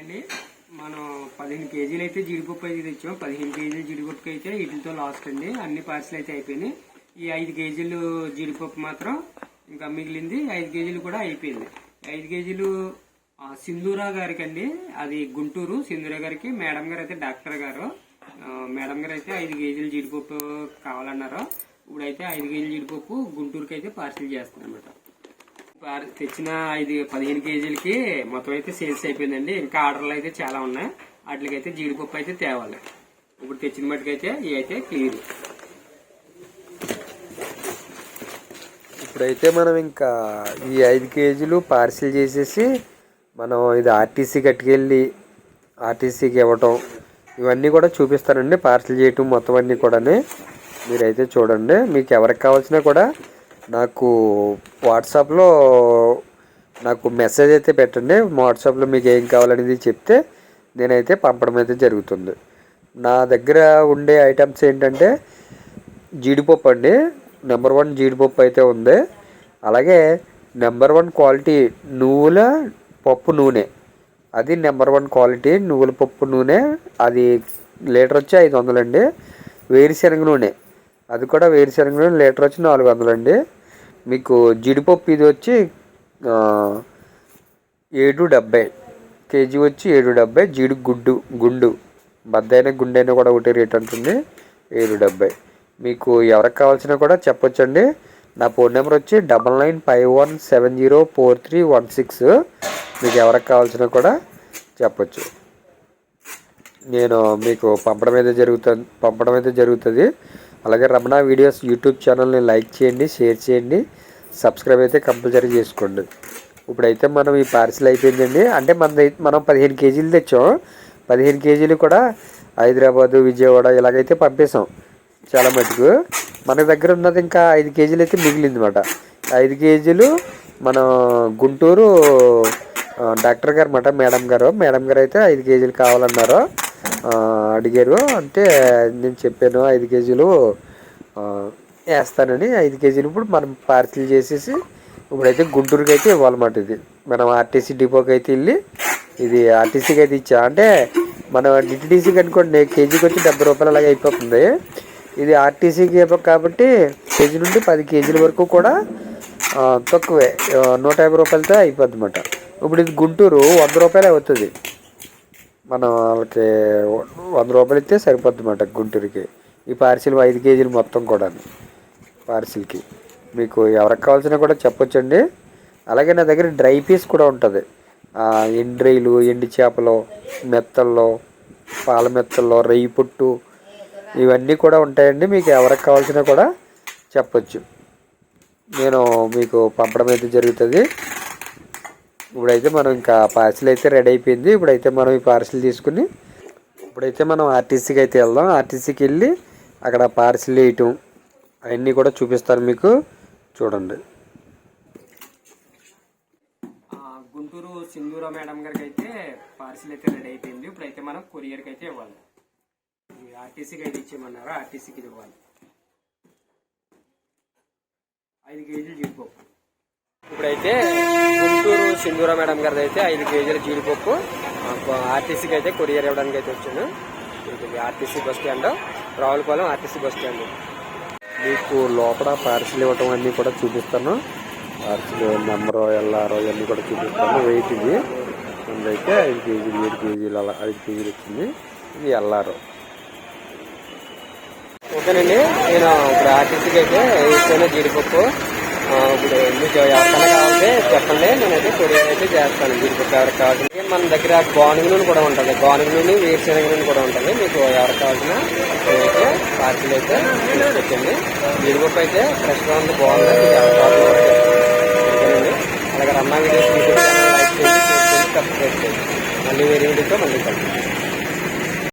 అండి మనం పదిహేను కేజీలు అయితే జీడిపప్పు అయితే తెచ్చాం. పదిహేను కేజీలు జీడిపప్పు అయితే వీటితో లాస్ట్ అండి. అన్ని పార్సల్ అయితే అయిపోయినాయి. ఈ ఐదు కేజీలు జీడిపప్పు మాత్రం ఇంకా మిగిలింది. ఐదు కేజీలు కూడా అయిపోయింది. ఐదు కేజీలు సింధూరా గారికి అండి అది గుంటూరు సింధూరా గారికి. మేడం గారు అయితే డాక్టర్ గారు. మేడం గారు అయితే ఐదు కేజీలు జీడిపప్పు కావాలన్నారు. ఇప్పుడైతే ఐదు కేజీలు జీడిపప్పు గుంటూరుకి అయితే పార్సిల్ చేస్తాను అనమాట తెచ్చిన ఐదు పదిహేను కేజీలకి మొత్తం అయితే సేల్స్ అయిపోయిందండి. ఇంకా ఆర్డర్లు అయితే చాలా ఉన్నాయి. వాటికి అయితే జీడిపప్పు అయితే తేవాలి. ఇప్పుడు తెచ్చిన మట్టుకైతే ఇవి అయితే క్లియర్ ఇప్పుడైతే మనం ఇంకా ఈ ఐదు కేజీలు పార్సిల్ చేసేసి మనం ఇది ఆర్టీసీ కట్టుకెళ్ళి ఆర్టీసీకి ఇవ్వటం ఇవన్నీ కూడా చూపిస్తానండి. పార్సిల్ చేయటం మొత్తం అన్నీ కూడా మీరైతే చూడండి. మీకు ఎవరికి కావాల్సినా కూడా నాకు వాట్సాప్లో నాకు మెసేజ్ అయితే పెట్టండి. వాట్సాప్లో మీకు ఏం కావాలనేది చెప్తే నేనైతే పంపడం అయితే జరుగుతుంది. నా దగ్గర ఉండే ఐటమ్స్ ఏంటంటే జీడిపప్పు అండి. నెంబర్ వన్ జీడిపప్పు అయితే ఉంది. అలాగే నెంబర్ వన్ క్వాలిటీ నువ్వుల పప్పు నూనె. అది నెంబర్ వన్ క్వాలిటీ నువ్వుల పప్పు నూనె. అది లీటర్ వచ్చి ఐదు వందలండి. వేరుశనగ నూనె. అది కూడా వేరుశనగ నూనె లీటర్ వచ్చి నాలుగు వందలండి. మీకు జీడిపప్పు ఇది వచ్చి ఏడు డెబ్బై. కేజీ వచ్చి ఏడు డెబ్బై. జీడి గుడ్డు గుండు. బద్దైన గుండైన కూడా ఒకటి రేట్ ఉంటుంది ఏడు డెబ్బై. మీకు ఎవరికి కావాల్సినా కూడా చెప్పొచ్చండి. నా ఫోన్ నెంబర్ వచ్చి double nine five one seven zero four three one six. మీకు ఎవరికి కావాల్సినా కూడా చెప్పచ్చు. నేను మీకు పంపడం అయితే జరుగుతుంది పంపడం అయితే జరుగుతుంది. అలాగే రమణ వీడియోస్ యూట్యూబ్ ఛానల్ని లైక్ చేయండి షేర్ చేయండి సబ్స్క్రైబ్ అయితే కంపల్సరీ చేసుకోండి. ఇప్పుడైతే మనం ఈ పార్సిల్ అయిపోయిందండి. అంటే మన మనం పదిహేను కేజీలు తెచ్చాం. పదిహేను కేజీలు కూడా హైదరాబాదు విజయవాడ ఇలాగైతే పంపేశాం. చాలా మటుకు. మన దగ్గర ఉన్నది ఇంకా ఐదు కేజీలు అయితే మిగిలింది అనమాట ఐదు కేజీలు మన గుంటూరు డాక్టర్ గారు అనమాట మేడం గారు. మేడం గారు అయితే ఐదు కేజీలు కావాలన్నారు. అడిగారు. అంటే నేను చెప్పాను ఐదు కేజీలు వేస్తానని. ఐదు కేజీలు ఇప్పుడు మనం పార్సిల్ చేసేసి ఇప్పుడైతే గుంటూరుకి అయితే ఇవ్వాలన్నమాట ఇది. మనం ఆర్టీసీ డిపోకి అయితే వెళ్ళి ఇది ఆర్టీసీకి అయితే ఇచ్చా. అంటే మనం డిటీడీసీకి అనుకోండి కేజీకి వచ్చి డెబ్బై రూపాయలు అలాగే అయిపోతుంది. ఇది ఆర్టీసీకి కాబట్టి కేజీ నుండి పది కేజీల వరకు కూడా తక్కువే. నూట యాభై రూపాయలతో అయిపోద్ది అనమాట ఇప్పుడు ఇది గుంటూరు వంద రూపాయలు అవుతుంది. మనం వాళ్ళకి వంద రూపాయలు ఇస్తే సరిపోద్ది గుంటూరుకి. ఈ పార్సిల్ ఐదు కేజీలు మొత్తం కూడా పార్సిల్కి. మీకు ఎవరికి కావాల్సినా కూడా చెప్పొచ్చండి. అలాగే నా దగ్గర డ్రై పీస్ కూడా ఉంటుంది. ఎండ్రైలు ఎండి చేపలు మెత్తల్లో పాల మెత్తల్లో రొయ్యి పుట్టు ఇవన్నీ కూడా ఉంటాయండి. మీకు ఎవరికి కావాల్సినా కూడా చెప్పచ్చు. నేను మీకు పంపడం అయితే జరుగుతుంది. ఇప్పుడైతే మనం ఇంకా పార్సిల్ అయితే రెడీ అయిపోయింది. ఇప్పుడైతే మనం ఈ పార్సిల్ తీసుకుని ఇప్పుడైతే మనం ఆర్టీసీకి అయితే వెళ్దాం. ఆర్టీసీకి వెళ్ళి అక్కడ పార్సిల్ వేయటం అవన్నీ కూడా చూపిస్తాను మీకు. చూడండి. గుంటూరు సింధూరా మేడం గారికి అయితే పార్సిల్ అయితే రెడీ అయిపోయింది. ఇప్పుడైతే మనం కొరియర్కి అయితే ఇవ్వాలి. ఆర్టీసీకి అయితే ఇచ్చేయమన్నారు? ఆర్టీసీకి ఇవ్వాలి. ఐదు కేజీలు జీడిపప్పు. ఇప్పుడైతే సింధూరా మేడం గారిది అయితే ఐదు కేజీల జీడిపప్పు ఆర్టీసీకి అయితే కొరియర్ ఇవ్వడానికి అయితే వచ్చాను. ఇది RTC bus stand Ravulapalem RTC bus stand. మీకు లోపల పార్సిల్ ఇవ్వటం అన్నీ కూడా చూపిస్తాను. పార్సిల్ నెంబరు ఎల్ఆర్ ఇవన్నీ కూడా చూపిస్తాను. వెయిట్ ఇది. ముందైతే ఐదు కేజీలు ఏడు కేజీలు అలా ఐదు కేజీలు వచ్చింది. ఇది ఎల్ఆర్ ఓకేనండి నేను ఇప్పుడు ఆర్టీసీకి అయితే ఇస్తాను జీడిపప్పు. ఇప్పుడు మీకు ఎవరికైనా కావాలంటే చెప్పండి. నేనైతే కొరియర్ అయితే చేస్తాను. జీడిపప్పు ఎవరికి కావాలి మన దగ్గర గోనుగు నూనె కూడా ఉంటుంది. గోనుగు నూనె వేరుశనగ నూనె కూడా ఉంటుంది. మీకు ఎవరికి కావాల్సిన అయితే పార్సిల్ అయితే తీసుకొచ్చండి జీడిపప్పు అయితే ఫ్రెష్గా ఉంది బాగుంది. మీకు ఎవరికి కావాల్సిన అలాగే రమ్మా వీడియోస్ యూట్యూబ్ లైక్ చేయండి సబ్స్క్రైబ్ చేయండి. మళ్ళీ వేరే వీడియోతో మళ్ళీ కలుద్దాం.